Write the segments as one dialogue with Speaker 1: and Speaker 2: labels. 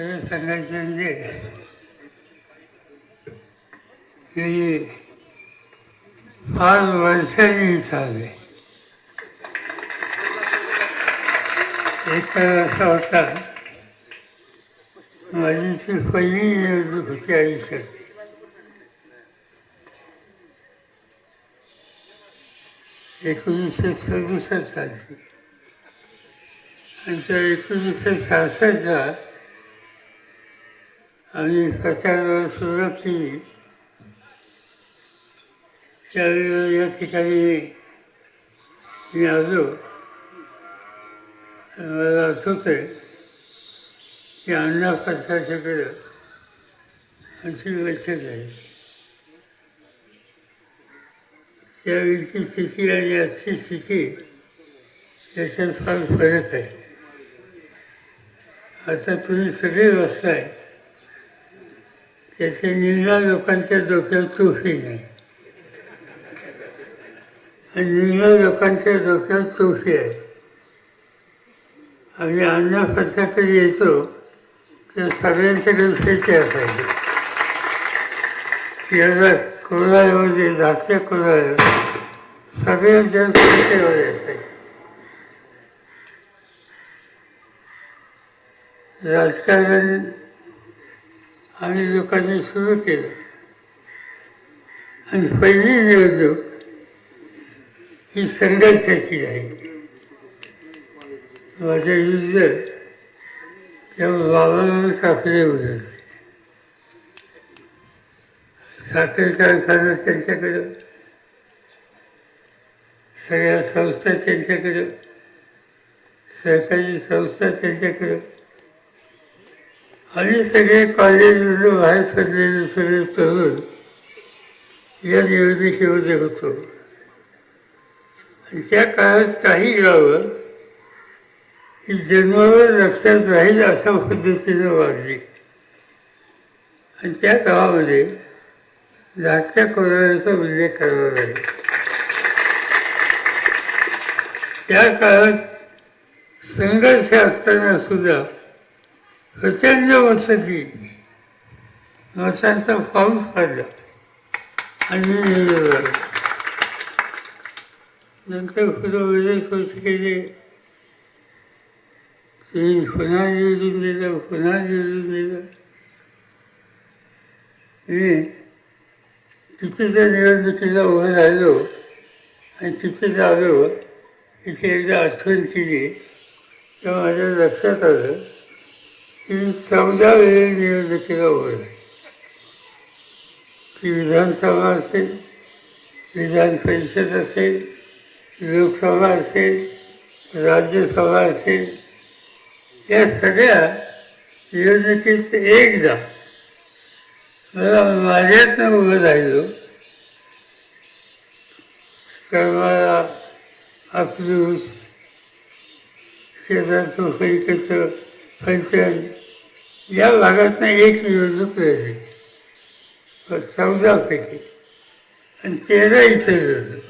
Speaker 1: खरं सांगायचं म्हणजे फार वर्षांनी चालले एक तर असा होता माझी ती पहिली निवडणूक होती आयुष्यात. एकोणीसशे सदुसष्ट सालची आणि त्या एकोणीसशे सहासष्टला आम्ही प्रचाराला सुरुवात केली त्यावेळी या ठिकाणी मी आलो. मला आठवत आहे की अण्णा प्रसादच्याकडं आमची बैठक झाली. त्यावेळीची स्थिती आणि आजची स्थिती याच्यात फार फरक आहे. आता तुम्ही सगळे वाचताय त्याचे निम्म्या लोकांच्या डोक्यात तोफी नाही आणि निम्म्या लोकांच्या डोक्यात तोफी आहे. आम्ही अन्न तरी येतो तर सगळ्यांच्याकडे फेटे असायचे याला कोराळ्यामध्ये धाकट्या कोराळ्या सगळ्यांच्या फेटेवर असायचे राजकारण आणि लोकांनी सुरू केलं. आणि पहिली निवडणूक ही संघर्षाची आहे. माझे युद्ध तेव्हा बाबांना ठाकरे होते. साखर कारखाना त्यांच्याकडं सगळ्या संस्था त्यांच्याकडं सहकारी संस्था त्यांच्याकडं आणि सगळे कॉलेजमधून बाहेर पडलेले सगळे तरुण या निवडणुकीमध्ये होतो. आणि त्या काळात काही गावं ही जन्मावर लक्षात राहील अशा पद्धतीनं वाढली. आणि त्या गावामध्ये धाकट्या कोरोनाचा उल्लेख करावा लागेल त्या काळात संघर्ष असताना सुद्धा प्रचंड वसती. मतांचा पाऊस पडला. आणि नंतर पुढं बरेच वर्ष केले. तुम्ही पुन्हा निवडून दिलं पुन्हा निवडून दिलं मी तिथे निवडणुकीला उभं राहिलो आणि तिथे आलो तिथे एकदा आठवण केली तेव्हा माझ्या लक्षात आलं की चौदा वेळी निवडणुकीला उभं राहील ती विधानसभा असेल विधान परिषद असेल लोकसभा असेल राज्यसभा असेल या सगळ्या निवडणुकीत एकदा. मला माझ्यातनं उभं राहिलो तर मला अकलूस शेजारचं कसं फलटण या भागातनं एक निवडणूक लढली चौदापैकी आणि तेरा इतर लढले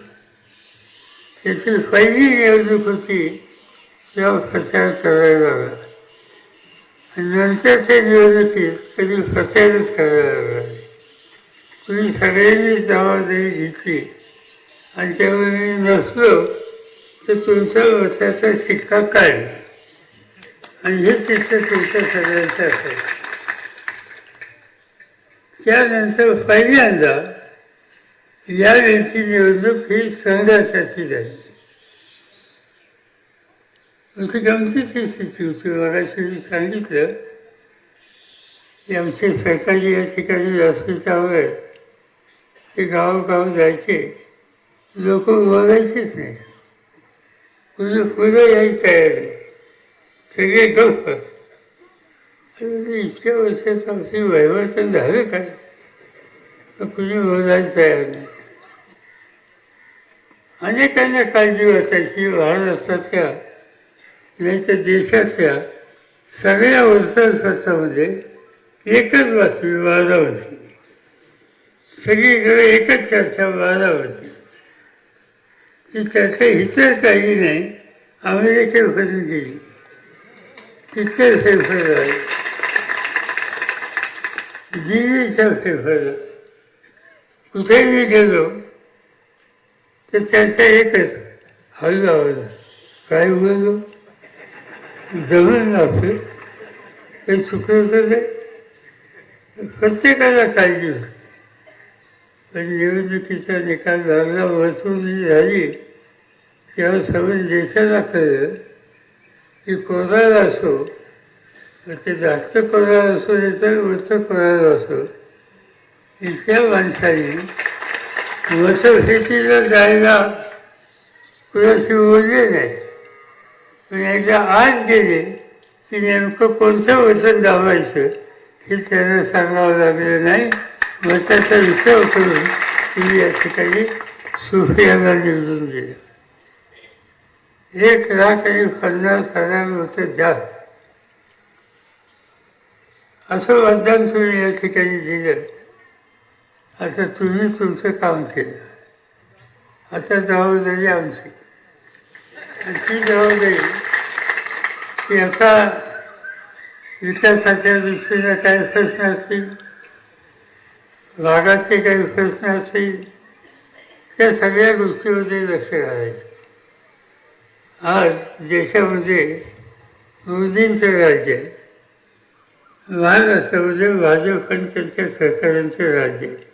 Speaker 1: त्याची पहिली निवडणूक होती तेव्हा प्रचार करायला लागला. आणि नंतरच्या निवडणुकीत कधी प्रचारच करायला लागला तुम्ही सगळ्यांनी जबाबदारी घेतली. आणि त्यामुळे मी नसलो तर तुमच्या मताचा शिक्का काय आणि हे चित्र तुमच्या सगळ्यांचं असेल. त्यानंतर पहिल्यांदा यावेळीची निवडणूक ही संघर्षाची झाली म्हणजे गमतीची स्थिती होती मगाशी सांगितलं की आमचे सरकारी या ठिकाणी व्यासपीठावर ते गावोगाव जायचे लोक बोलायचेच नाही कुणी पुढं यायची तयार. नाही सगळे गप्प इतक्या वर्षात आमची वैवर्तन झालं काय? कुणी बोलायला तयार नाही. अनेकांना काळजी वाटायची महाराष्ट्राच्या नाही तर देशाच्या सगळ्या वर्तमानपत्रामध्ये एकच बातमी वादावरती सगळीकडे एकच चर्चा वादावरती ती चर्चा इतर काही नाही अमेरिकेपर्यंत गेली? तिथेच फेरफार झाली दिल्लीच्या कुठे कुठेही गेलो तर त्याचा एकच हळू आवाज काय बोललो जमीन लागते ते चुकलं तर प्रत्येकाला काळजी होती पण निवडणुकीचा निकाल लागला वसुली झाली तेव्हा सगळं देशाला कळलं की कोणाला असो ते जास्त कोणाला असो तर वरचं कोणाला असो. इतक्या माणसाने मतभेटीला जायला कुणाशी बोलले नाही पण एकदा आत गेले की नेमकं कोणतं वचन दाबायचं हे त्यांना सांगावं लागलं नाही. मताचा विचार करून तुम्ही या ठिकाणी सुफियाला निवडून दिलं. एक लाख आणि पन्नास हजार जास्त. असं वरदान तुम्ही या ठिकाणी दिलं. आता तुम्ही तुमचं काम केलं. आता जबाबदारी आमची. आणि ती जबाबदारी की आता विकासाच्या दृष्टीनं काही प्रश्न असतील भागाचे काही प्रश्न असतील त्या सगळ्या गोष्टीमध्ये लक्ष घालायचं. आज देशामध्ये मोदींचं राज्य आहे महाराष्ट्रामध्ये भाजप आणि त्यांच्या सरकारांचं राज्य. आहे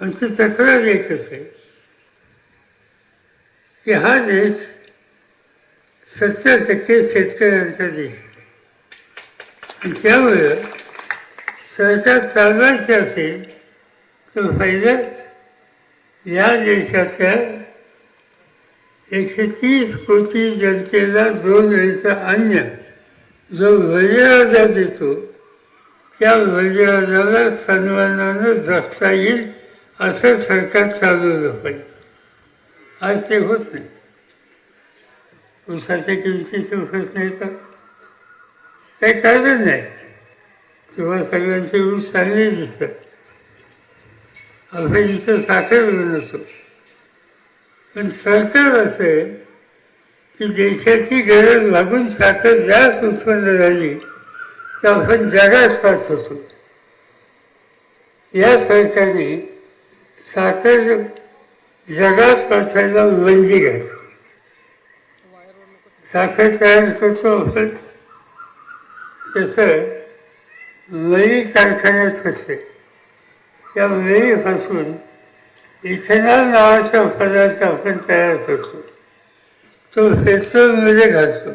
Speaker 1: आमची तक्रार एकच आहे की हा देश सत्तर टक्के शेतकऱ्यांचा देश आहे. त्यामुळं सरकार चालवायचं असेल तर पहिलं या देशाच्या एकशे तीस कोटी जनतेला दोन वेळचं अन्न जो वजीराजा देतो त्या वजीराजाला सन्मानानं जगता येईल असं सरकार चालवलं पाहिजे. आज ते होत नाही. ऊसाच्या किमतीचे नाही येतात काही कारण नाही. किंवा सगळ्यांचे ऊस चांगले दिसतात. आपण इथं साखर बनवतो पण सरकार असं आहे की देशाची गरज लागून साखर जास्त उत्पन्न झाली तर आपण जगात होतो. या सरकारने साखर जगात पाठवायला बंदी घातली साखर तयार करतो आपण. तसं मळी कारखान्यात होते. त्या मळीपासून इथेनॉल नावाचा पदार्थ आपण तयार करतो तो पेट्रोलमध्ये घालतो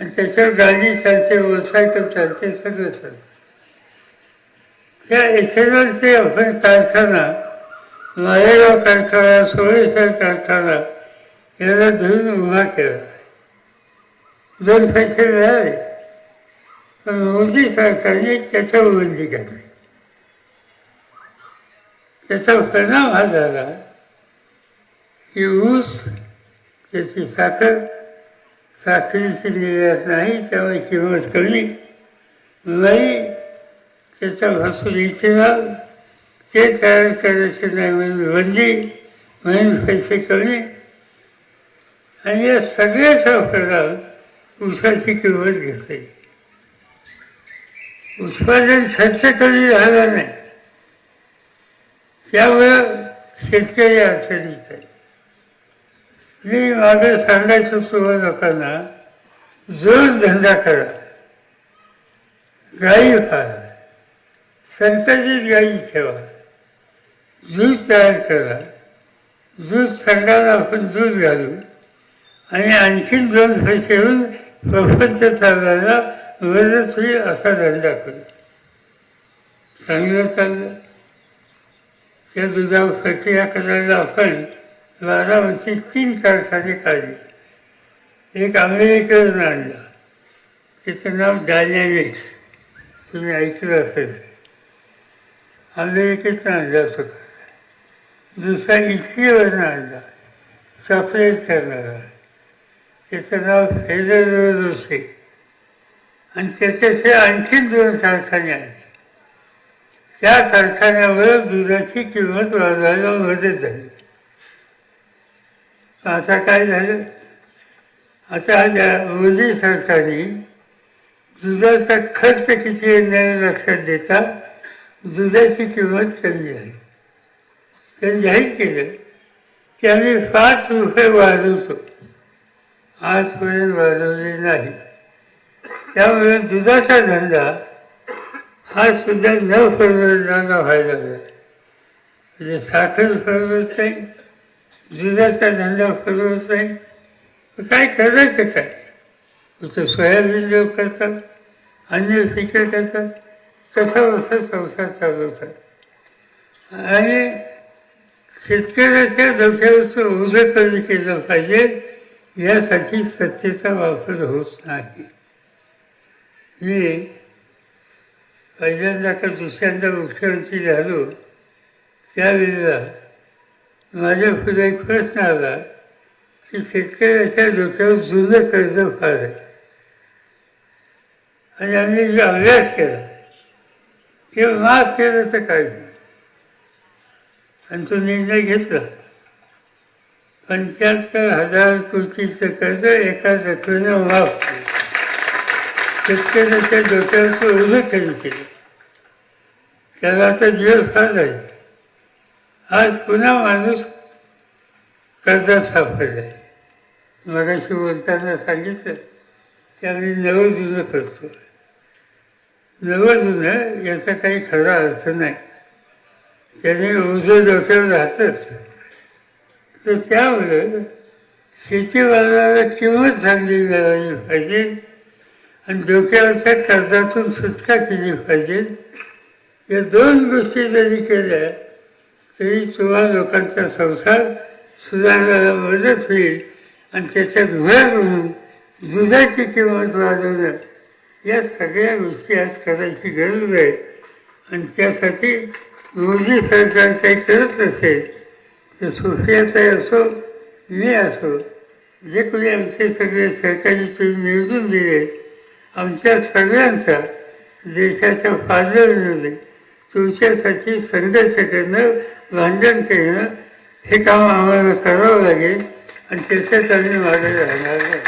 Speaker 1: आणि त्याच्यावर गाडी चालते मोटरसायकल चालते सगळं चालतं त्या इथेनॉलचे आपण कारखाना मालेगाव कारखाना सोळेश्वर कारखाना याला धुवून उभा केला दोन पैसे मिळाले पण मोदी सरकारने त्याच्यावर बंदी घातली त्याचा परिणाम हा झाला की ऊस त्याची साखर साखरेची निर्यात नाही त्यामुळे किंमत कमी. नाही त्याचा महसूल इथेनॉल ते तयार करायचे नाही म्हणून बंदी म्हणून पैसे कमी. आणि या सगळ्याचा परिणाम ऊसाची किंमत घेते. उत्पादन खर्च कमी झाला नाही. त्यामुळं शेतकरी अडचणीत आहे. मी मागे सांगायचं तुम्हाला लोकांना जोर धंदा करा. गाई फाळा संततीत गाई ठेवा. दूध तयार करा. दूध संघाला आपण दूध घालू. आणि आणखीन दोन पैसे येऊन प्रपंच चालवायला मदत होईल असा धंदा करू. चांगलं चाललं. त्या दुधावर प्रक्रिया करायला आपण बारामती तीन कारखाने काढले. एक अमेरिकन आणला त्याचं नाव डायनॅमिक्स. तुम्ही ऐकलं असेल. अमेरिकेतून आणला तो कारखाना दुसरा इटलीवरून आणला चॉकलेट करणारा. त्याचं नाव फेदर रोसे आणि त्याच्याशिवाय आणखी दोन कारखाने आणले त्या कारखान्यावर दुधाची किंमत वाढवायला मदत झाली. आता काय झालं? आता या मोदी सरकारने दुधाचा खर्च किती येणार लक्षात देता दुधाची किंमत कमी आहे. तर जाहीर केलं की आम्ही पाच रुपये वाढवतो. आजपर्यंत वाढवले नाही. त्यामुळे दुधाचा धंदा हा सुद्धा न परवडणारा व्हायला लागला. म्हणजे साखर फरवत नाही दुधाचा धंदा फरवत नाही. काय करायचं काय? कुठं सोयाबीन लोक करतात अन्य पिकं करतात कसा बसा संसार चालवतात आणि शेतकऱ्याच्या डोक्यावरचं ओझं कमी केलं पाहिजे यासाठी सत्तेचा वापर होत नाही. हे पहिल्यांदा का दुसऱ्यांदा मुख्यमंत्री झालो त्यावेळेला माझ्या पुढे एक प्रश्न आला की शेतकऱ्याच्या डोक्यावर जुनं कर्ज फार आहे. आणि आम्ही जो अभ्यास केला ते माफ केलं तर काय? आणि तो निर्णय घेतला. पंच्याहत्तर हजार कोटीचं कर्ज एका जखमेनं माफ केलं. शेतकऱ्याच्या डोक्यावरचं उभं कमी केलं. त्याला आता दिवस फार आहे. आज पुन्हा माणूस कर्जात सापडलाय मगाशी बोलताना सांगितलं की आम्ही नवं जुनं करतो. नवं जुनं याचा काही खरा अर्थ नाही. त्याने ओझं डोक्यावर राहतच तर त्यामुळं शेतीवाल्याला किंमत चांगली मिळाली पाहिजे. आणि डोक्यावरच्या कर्जातून सुटका केली पाहिजे. या दोन गोष्टी जरी केल्या तरी तुम्हाला लोकांचा संसार सुधारण्याला मदत होईल आणि त्याच्यात भर म्हणून दुधाची किंमत वाढवणं या सगळ्या गोष्टी आज करायची गरज आहे. आणि त्यासाठी मोदी सरकार काही करत नसेल तर सुफियाचाही असो मी असो जे कोणी आमचे सगळे सहकारी तुम्ही निवडून दिले आमच्या सगळ्यांचा देशाच्या फायद्यामध्ये तुमच्यासाठी संघर्ष करणं भांडण करणं हे काम आम्हाला करावं लागेल आणि त्याच्यात आम्ही मागे राहणार नाही.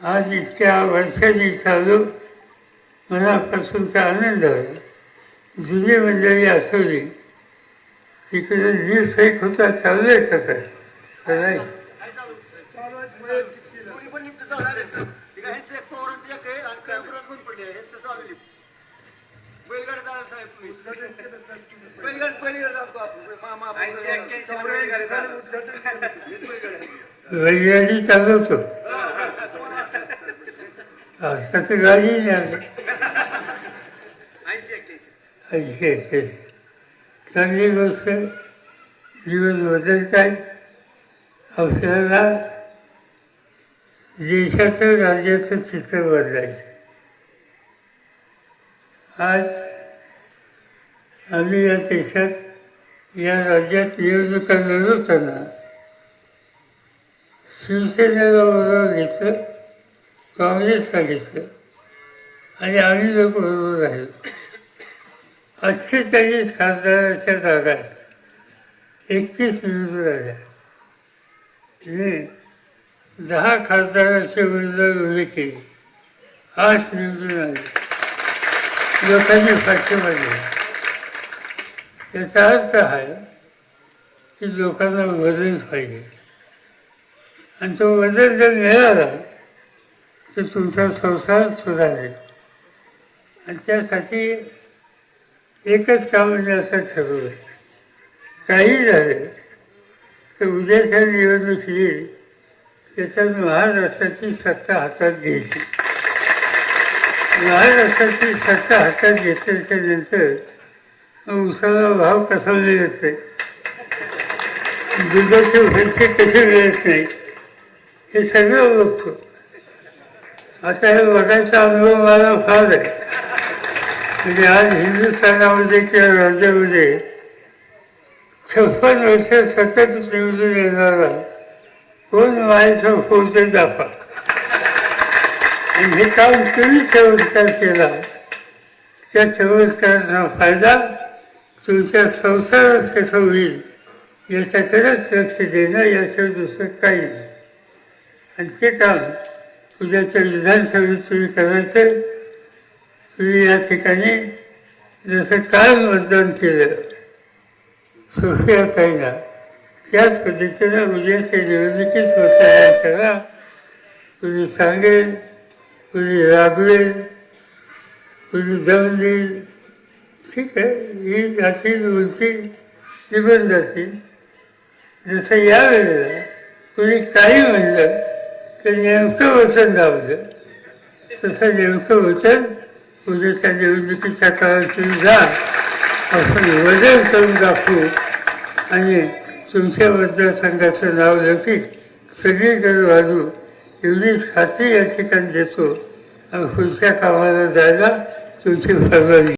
Speaker 1: आज इतक्या वर्षांनी चालू मनापासूनचा आनंद झाला जुनी मंडळी आठवली. तिकडे वीस एक होता चालू आहे का नाही
Speaker 2: दोन्ही पण लिफ्ट चालू आहेत. ठीक आहे, ह्यांचं एक पवारांचं एक आहे आणि चांबुरात पण पडले आहे. ह्यांचं चालू आहे लिफ्ट. बैलगाडी तुम्ही. चालवतो आपण.
Speaker 3: ऐंशी, चालवतो
Speaker 1: आता तर गाडी नाही
Speaker 3: ऐंशी
Speaker 1: ऐंशी चांगली गोष्ट दिवस बदलत आहे आपल्याला देशाचं राज्याचं चित्र बदलायचं आज आम्ही या देशात या राज्यात निवडणुका लढवताना शिवसेनेला बरोबर घेतलं काँग्रेसला घेतलं आणि आम्ही लोक बरोबर राहिलो. अठ्ठेचाळीस खासदाराच्या जागा आहेत. एकतीस निवडून आल्या. मी दहा खासदाराच्या उमेदवार उभे केले. आठ निवडून आले. लोकांनी पाठिंबा दिला. याचा अर्थ आहे की लोकांना बदल पाहिजे. आणि तो बदल जर मिळाला तर तुमचा संसार सुधारेल. आणि त्यासाठी एकच काम म्हणजे असं ठरवलं काही झालं तर उद्याच्या निवडणूक येईल त्याच्यात महाराष्ट्राची सत्ता हातात घ्यायची. महाराष्ट्राची सत्ता हातात घेतल्याच्या नंतर उसाला भाव कसा मिळत नाही. दुधाचे पैसे कसे मिळत नाही. हे सगळं बघतो. आता हे बघायचा अनुभव मला फार आहे. म्हणजे आज हिंदुस्थानामध्ये किंवा राज्यामध्ये छप्पन वर्ष सतत निवडून येणारा कोण मायचा फोडते दाखवा. आणि हे काम तुम्ही चमत्कार केला. त्या चमत्काराचा फायदा तुमच्या संसारात कसं होईल याच्याकडेच लक्ष देणं याशिवाय दुसरं काही नाही. आणि ते काम उद्याच्या विधानसभेत तुम्ही करायचं. तुम्ही या ठिकाणी जसं काल मतदान केलं सोफिया ताईला त्याच पद्धतीनं उद्याच्या निवडणुकीत मतदान करा. कुणी सांगेल कुणी राबवेल कुणी दम देईल ठीक आहे. ही जाती बोलतील निघून जातील जसं यावेळेला तुम्ही काही म्हणलं तर नेमकं वचन लावलं तसं नेमकं वचन उद्याच्या निवडणुकीच्या काळातून जा आपण वजन करून दाखवू आणि तुमच्या मतदारसंघाचं नाव लौकिक सगळीकडे वाजू एवढी खात्री या ठिकाणी देतो. आणि पुढच्या कामाला जायला तुमची परवानगी.